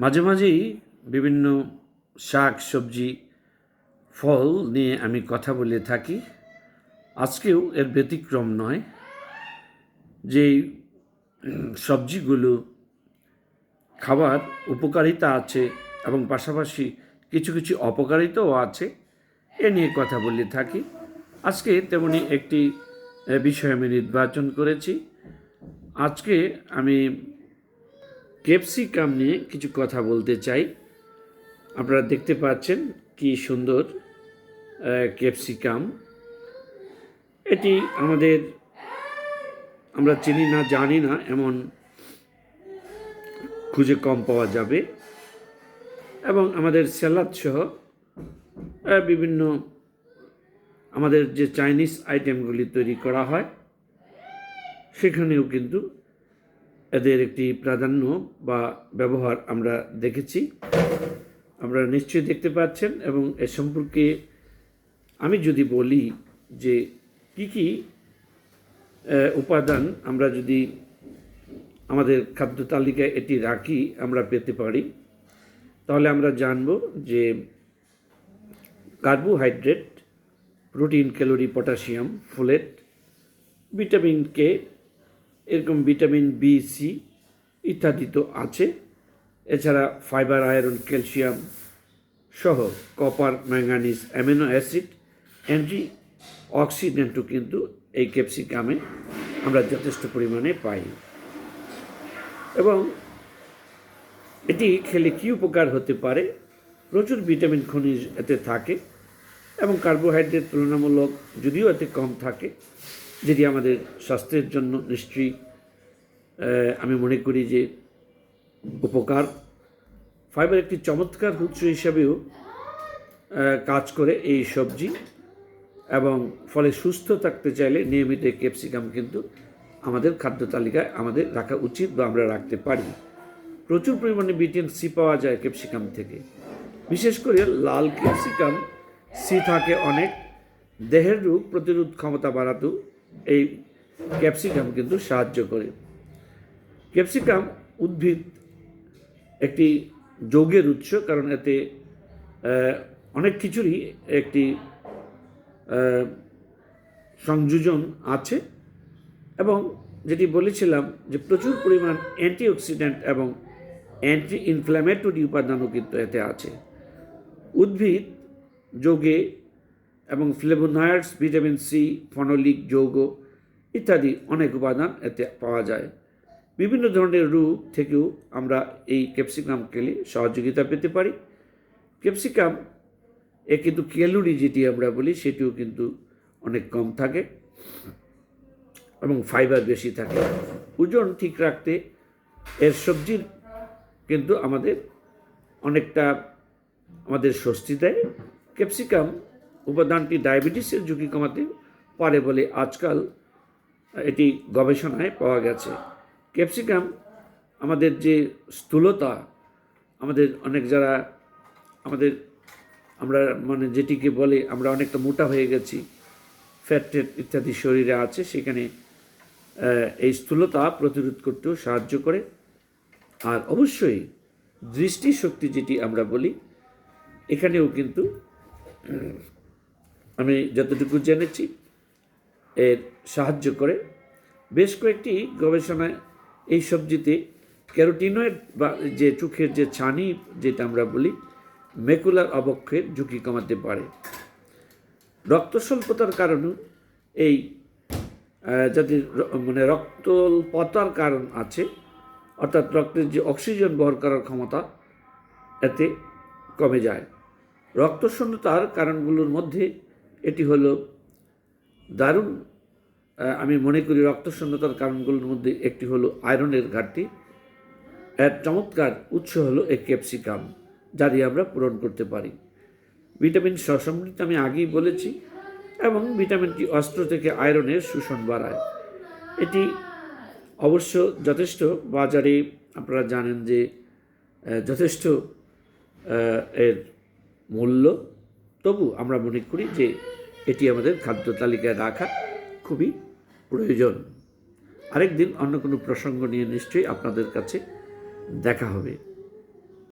মাঝে মাঝেই বিভিন্ন শাক সবজি ফল নিয়ে আমি কথা বলে থাকি। আজকেও এর ব্যতিক্রম নয় উম, সবজিগুলো খাবার উপকারিতা আছে এবং পাশাপাশি কিছু কিছু অপকারিতাও আছে এ নিয়ে কথা বলে থাকি। আজকে তেমনি একটি বিষয় আমি নির্বাচন করেছি। আজকে আমি ক্যাপসিকাম নিয়ে কিছু কথা বলতে চাই। আপনারা দেখতে পাচ্ছেন কি সুন্দর ক্যাপসিকাম এটি আমাদের, আমরা চিনি না, জানি না, এমন খুঁজে কম পাওয়া যাবে। এবং আমাদের স্যালাদ সহ বিভিন্ন আমাদের যে চাইনিজ আইটেমগুলি তৈরি করা হয়, সেখানেও কিন্তু এদের একটি প্রাধান্য বা ব্যবহার আমরা দেখেছি। আমরা নিশ্চয়ই দেখতে পাচ্ছেন এবং এ সম্পর্কে আমি যদি বলি যে কি কি উপাদান আমরা যদি আমাদের খাদ্য তালিকায় এটি রাখি, আমরা পেতে পারি, তাহলে আমরা জানব যে carbohydrate, protein, calorie, potassium, folate, vitamin K এরকম ভিটামিন বি সি ইত্যাদি তো আছে। এছাড়া ফাইবার, আয়রন, ক্যালসিয়াম সহ copper manganese amino acid anti অক্সিডেন্টও কিন্তু এই ক্যাপসিকামে আমরা যথেষ্ট পরিমাণে পাই। এবং এটি খেলে কী উপকার হতে পারে? প্রচুর ভিটামিন খনিজ এতে থাকে এবং কার্বোহাইড্রেট তুলনামূলক যদিও এতে কম থাকে যেটি আমাদের স্বাস্থ্যের জন্য নিশ্চয়ই আমি মনে করি যে উপকার। ফাইবার একটি চমৎকার উৎস হিসাবেও কাজ করে এই সবজি এবং ফলে সুস্থ থাকতে চাইলে নিয়মিত ক্যাপসিকাম কিন্তু আমাদের খাদ্য তালিকায় আমাদের রাখা উচিত বা আমরা রাখতে পারি। প্রচুর পরিমাণে ভিটামিন সি পাওয়া যায় ক্যাপসিকাম থেকে। বিশেষ করে লাল ক্যাপসিকাম সি থাকে অনেক। দেহের রোগ প্রতিরোধ ক্ষমতা বাড়াতেও এই ক্যাপসিকাম কিন্তু সাহায্য করে। ক্যাপসিকাম উদ্ভিদ একটি যৌগের উৎস, কারণ এতে অনেক কিছুরই একটি সংযোজন আছে এবং যেটি বলেছিলাম যে প্রচুর পরিমাণ অ্যান্টিঅক্সিডেন্ট এবং অ্যান্টি ইনফ্ল্যামেটরি উপাদানও কিন্তু এতে আছে। উদ্ভিদ যোগে এবং ফ্লেভোনয়েডস ভিটামিন সি, ফনোলিক, যৌগ ইত্যাদি অনেক উপাদান এতে পাওয়া যায়। বিভিন্ন ধরনের রোগ থেকেও আমরা এই ক্যাপসিকাম খেলে সহযোগিতা পেতে পারি। ক্যাপসিকাম এ কিন্তু ক্যালোরি যেটি আমরা বলি, সেটিও কিন্তু অনেক কম থাকে এবং ফাইবার বেশি থাকে। ওজন ঠিক রাখতে এর সবজির কিন্তু আমাদের অনেকটা আমাদের স্বস্তি দেয়। ক্যাপসিকাম উপাদানটি ডায়াবেটিসের ঝুঁকি কমাতে পারে বলে আজকাল এটি গবেষণায় পাওয়া গেছে। ক্যাপসিকাম আমাদের যে স্থূলতা, আমাদের অনেক যারা, আমাদের আমরা মানে যেটিকে বলে আমরা অনেকটা মোটা হয়ে গেছি ফ্যাট ইত্যাদি শরীরে আছে, সেখানে এই স্থূলতা প্রতিরোধ করতেও সাহায্য করে। আর অবশ্যই দৃষ্টিশক্তি যেটি আমরা বলি, এখানেও কিন্তু আমি যতটুকু জেনেছি, এর সাহায্য করে। বেশ কয়েকটি গবেষণায় এই সবজিতে ক্যারোটিনয়েড বা যে চোখের যে ছানি, যেটা আমরা বলি, মেকুলার অবক্ষের ঝুঁকি কমাতে পারে। রক্ত স্বল্পতার কারণেও এই যাদের মানে রক্তল্পতার কারণ আছে, অর্থাৎ রক্তের যে অক্সিজেন বহন করার ক্ষমতা, এতে কমে যায়। রক্তশূন্যতার কারণগুলোর মধ্যে এটি হলো দারুণ আমি মনে করি রক্তশূন্যতার কারণগুলোর মধ্যে একটি হলো আয়রনের ঘাটতি। এর চমৎকার উৎস হলো এই ক্যাপসিকাম, যা দিয়ে আমরা পূরণ করতে পারি। ভিটামিন সসমৃদ্ধ আমি আগেই বলেছি, এবং ভিটামিনটি অস্ত্র থেকে আয়রনের শোষণ বাড়ায়। এটি অবশ্য যথেষ্ট, বাজারে আপনারা জানেন যে যথেষ্ট এর মূল্য। তবু আমরা মনে করি যে এটি আমাদের খাদ্য তালিকায় রাখা খুবই প্রয়োজন। আরেকদিন অন্য কোনো প্রসঙ্গ নিয়ে নিশ্চয়ই আপনাদের কাছে দেখা হবে।